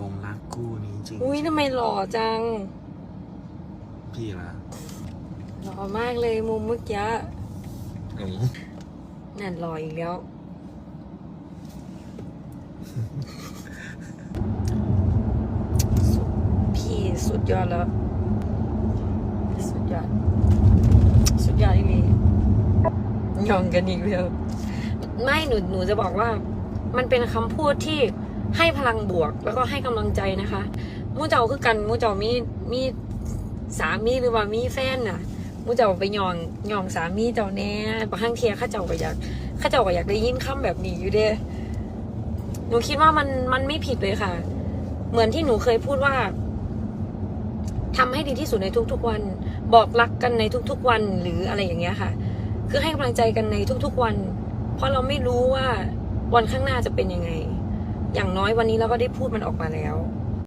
ลงรักคู่นี้จริงอุ้ยทำไมหล่อจัง พี่ละหล่อมากเลยมุมเมื่อกี้โอ้นั่นหล่ออีกแล้วสุดพี่สุดยอดแล้ว สุดยอด สุดยอดอีกลียองกันอีกแล้ว ไม่หนูหนูจะบอกว่า มันเป็นคำพูดที่ ให้พลังบวกแล้วก็ให้กำลังใจนะคะมู่เจ้าคือกันมู่เจ้ามีมีสามีหรือว่ามีแฟนน่ะมู่เจ้าไปยองยองสามีเจ้าแน่บางครั้งเทียข้าเจ้าก็อยากข้าเจ้าก็อยากได้ยินคำแบบนี้อยู่เด้หนูคิดว่ามันมันไม่ผิดเลยค่ะ เหมือนที่หนูเคยพูดว่าทำให้ดีที่สุดในทุกๆวัน บอกรักกันในทุกๆวันหรืออะไรอย่างเงี้ยค่ะ คือให้กำลังใจกันในทุกๆวัน เพราะเราไม่รู้ว่าวันข้างหน้าจะเป็นยังไง อย่างน้อยวันนี้เราก็ได้พูดมันออกมาแล้ว